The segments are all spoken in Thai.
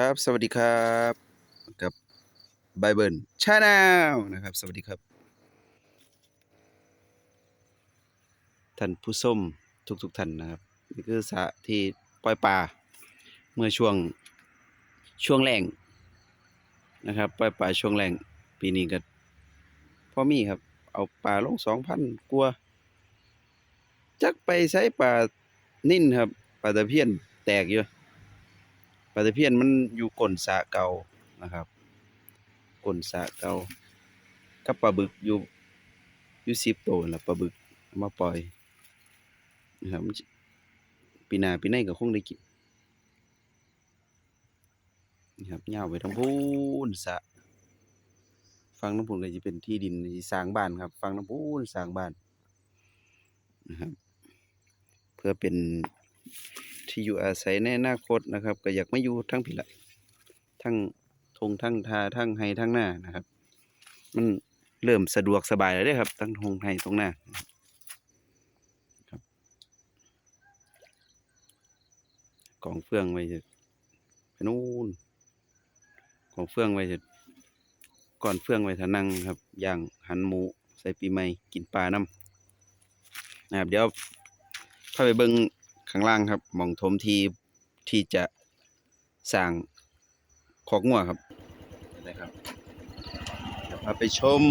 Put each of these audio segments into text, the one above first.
ครับ สวัสดีครับกับไบเบิลชาแนลนะครับ สวัสดีครับ ท่านผู้ชมทุกทุกๆท่านนะครับ นี่คือสระที่ปล่อยปลาเมื่อช่วงช่วงแรงนะครับ ปล่อยปลาช่วงแรงปีนี้ก็พ่อมีครับ เอาปลาลงสองพันกลัว จักไปใช้ปลานิ่นครับปลาตะเพียนแตกอยู่ ปลาตะเพียนมันอยู่ก้นสะเก่านะครับก้นสะเก่ากับปลาบึกอยู่อยู่สิบตัวละปลาบึกมาปล่อยนะครับมันสิปีน้าปีในก็คงได้กินนี่ครับยาวไปทั้งพูนสะฟังน้ำพูนก็จะเป็นที่ดินที่สร้างบ้านครับ ฟังน้ำพูนสร้างบ้านนะครับ เพื่อเป็น ที่อยู่อาศัยในอนาคตนะครับ ก็อยากมาอยู่ทั้งผิละทั้งทงทั้งทาทั้งไฮทั้งหน้านะครับ มันเริ่มสะดวกสบายแล้วเด้ครับ ทั้งทงไฮตรงหน้าครับกองเฟืองไว้จะไปนู่นกองเฟืองไว้จะก่อนเฟืองไว้ทานั่งครับอย่างหันหมูใส่ปีใหม่กินปลาน้ำนะครับเดี๋ยวเข้าไปเบิง ข้างล่างครับหมองถมทีที่จะสร้างคอกงัวครับนะครับเดี๋ยวพาไปชม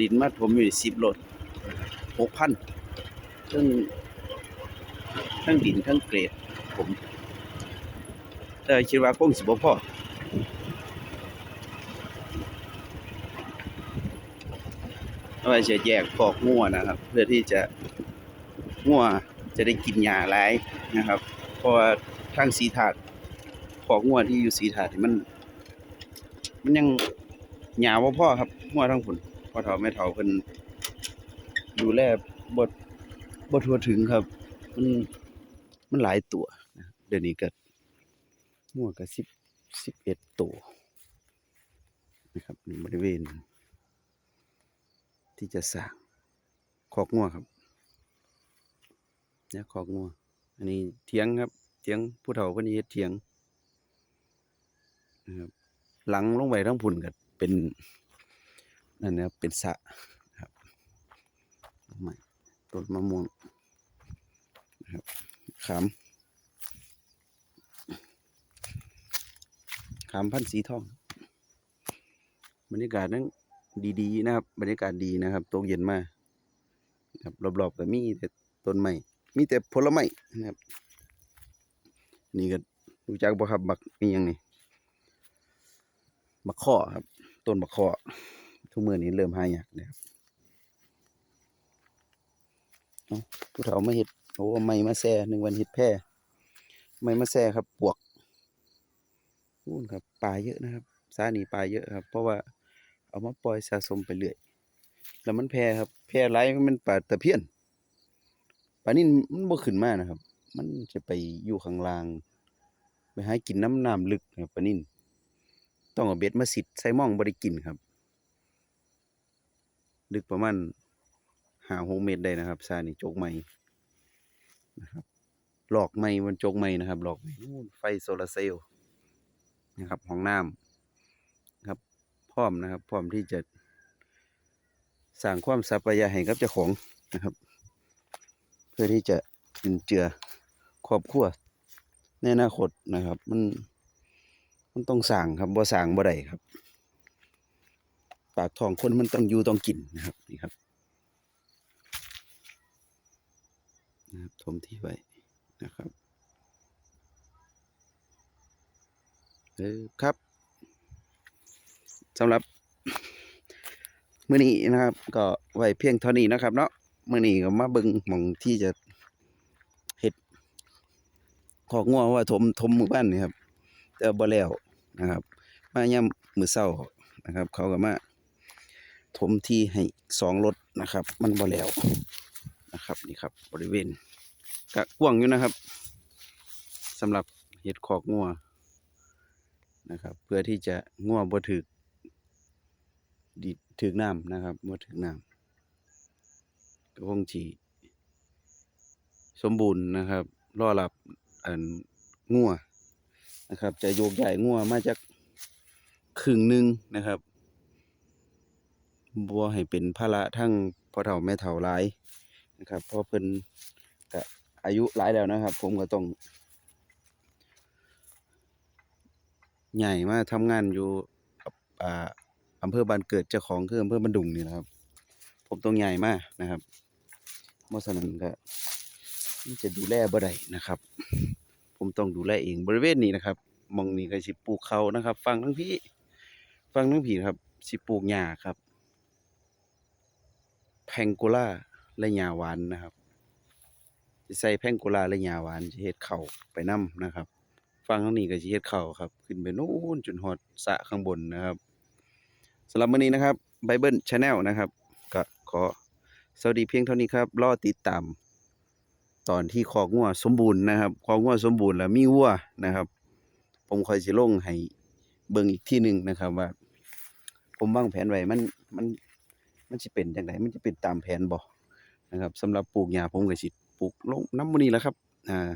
ดินมาถมอยู่สิบโลด หกพันทั้งทั้งดินทั้งเกรดผม แต่คิดว่าคงสิบ่อเอาไว้จะแยกคอกงัวนะครับ เพื่อที่จะงัวจะได้กินหญ้าหลายนะครับ เพราะว่าทางสีถาดคอกงัวที่อยู่สีถาดมัน มันยังหญ้าบ่พอครับงัวทั้งผลพ่อเฒ่าแม่เฒ่าเพิ่น ดูแลบ่บ่ทั่วถึงครับ มันมันหลายตัวนะเดี๋ยวนี้ก็งัวก็10 11ตัวนะครับในบริเวณ ที่จะสร้างคอกงัวครับเนี่ยคอกงัว อันนี้เถียงครับ เถียงผู้เฒ่าเพิ่นเฮ็ดเถียงนะครับหลังลงไปทั้งพุ่นก็เป็นนั่นนะครับเป็นสะ นะครับไม้ต้นมะม่วงนะครับขามขามพันธุ์สีทอง บรรยากาศนั้นดีๆนะครับ บรรยากาศดีนะครับตกเย็นมากนะครับรอบๆก็มีแต่ต้นไม้มีแต่ผลไม้นะครับ นี่ก็รู้จักบ่ครับบักนี่ยังนี่บักข้อครับ ต้นบักข้อทุกมือนี้เริ่มหายากแล้วเอ้า ผู้เฒ่ามาเฮ็ดโอ้ไม่มาแซ่หนึ่งวันเฮ็ดแพร่ไม่มาแซ่ครับปวกนู่นครับปลาเยอะนะครับสานี่ปลาเยอะครับ เพราะว่าเอามาปล่อยสะสมไปเรื่อยแล้วมันแพร่ครับ แพร่หลายมันปลาตะเพียนปลานี่มันบ่ขึ้นมากนะครับ มันจะไปอยู่ข้างล่าง ไปหากินน้ำน้ำลึกนะครับปลานิ่นต้องเอาเบ็ดมาสิดใส่หม่องบ่ได้กินครับ ลึกประมาณ หาหกเมตรได้นะครับซานี่จกใหม่นะครับหลอกใหม่มันจกใหม่นะครับหลอกใหม่นู่นไฟโซลาร์เซลล์นะครับห้องน้ำครับพร้อมนะครับ พร้อมที่จะสร้างความสัปยะให้กับเจ้าของนะครับ เพื่อที่จะจุนเจือครอบครัวในอนาคตนะครับ มันมันต้องสร้างครับบ่สร้างบ่ได้ครับ ปากท้องคนมันต้องอยู่ต้องกินนะครับนี่ครับ นะครับถมที่ไว้นะครับเออครับสำหรับมื้อนี้นะครับ ก็ไว้เพียงเท่านี้นะครับ เนาะมื้อนี้ก็มาเบิ่งหม่องที่จะเฮ็ดขอกงัวว่าถมถมหมู่บ้านนี่ครับ แต่บ่แล้วนะครับ มายามมื้อเช้านะครับ เขาก็มาถมที่ให้สองรถนะครับ มันบ่แล้ว นะครับนี่ครับ บริเวณกะกว้างอยู่นะครับสำหรับเห็ดขอกงัวนะครับ เพื่อที่จะงัวบ่ถึกดิถึกน้ำนะครับบ่ถึกน้ำก็คงสิสมบูรณ์นะครับรอรับอันงัวนะครับ จะโยกใหญ่งัวมาจากครึ่งหนึ่งนะครับบ่ให้เป็นภาระทั้งพ่อเฒ่าแม่เฒ่าหลาย นะครับเพราะเพิ่นก็อายุหลายแล้วนะครับ ผมก็ต้อง ใหญ่มาทำงานอยู่อ่าอำเภอบ้านเกิดเจ้าของคืออำเภอบันดุงนี่นะครับ ผมต้องใหญ่มากนะครับเพราะฉะนั้นก็มันจะดูแลบ่ได้นะครับ ผมต้องดูแลเองบริเวณนี้นะครับมองนี้ก็สิปลูกเขานะครับ ฟังทั้งพี่ฟังทั้งพี่ครับ สิปลูกหญ้าครับ แพงโกล่า และหญ้าหวานนะครับสิใส่แพงโกล่าและหญ้าหวานสิเฮ็ดข้าไปนํนะครับฟังทางนี้ก็สิเฮ็ดข้าครับ ขึ้นไปนู้นจนฮอดสะข้างบนนะครับสำหรับมื้อนี้นะครับ Bible Channel นะครับก็ขอสวัสดีเพียงเท่านี้ครับรอติดตามตอนที่คอกงัวสมบูรณ์นะครับคอกงัวสมบูรณ์แล้วมีวัวนะครับ ผมคอยสิลงให้เบิ่งอีกที่หนึ่งนะครับว่า ผมวางแผนไว้มันมันมันสิเป็นจังไดมันจะเป็นตามแผนบ่ นะครับสำหรับปลูกหญ้าผมก็สิปลูกลงน้ำมื้อนี้แหละครับอ่า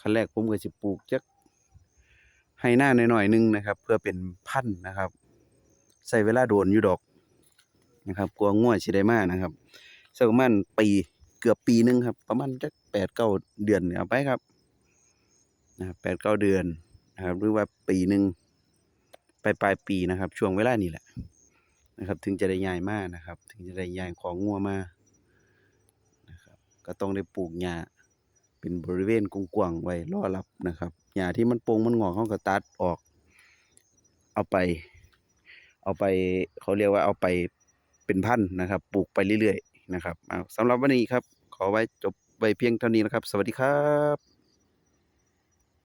ขั้นแรกผมก็สิปลูกจักให้หน้าหน่อยๆหนึงนะครับ เพื่อเป็นพันธุ์นะครับใช้เวลาโดนอยู่ดอกนะครับกลัวงัวสิได้มานะครับสักประมาณปีเกือบปีหนึงครับ ประมาณจัก8-9เดือนเนี่ยเอาไปครับนะครับ8-9เดือนนะครับหรือว่าปีหนึ่งปลายปลายปีนะครับ ช่วงเวลานี้แหละนะครับ ถึงจะได้ย้ายมากนะครับ ถึงจะได้ย้ายของงัวมา ก็ต้องได้ปลูกหญ้าเป็นบริเวณกว้างๆไว้รอรับนะครับหญ้าที่มันโปร่งมันงอกเขาก็ตัดออก เอาไป เอาไปเขาเรียกว่าเอาไปเป็นพันธุ์นะครับ ปลูกไปเรื่อยๆนะครับเอาสำหรับวันนี้ครับ ขอไว้จบไว้เพียงเท่านี้นะครับ สวัสดีครับ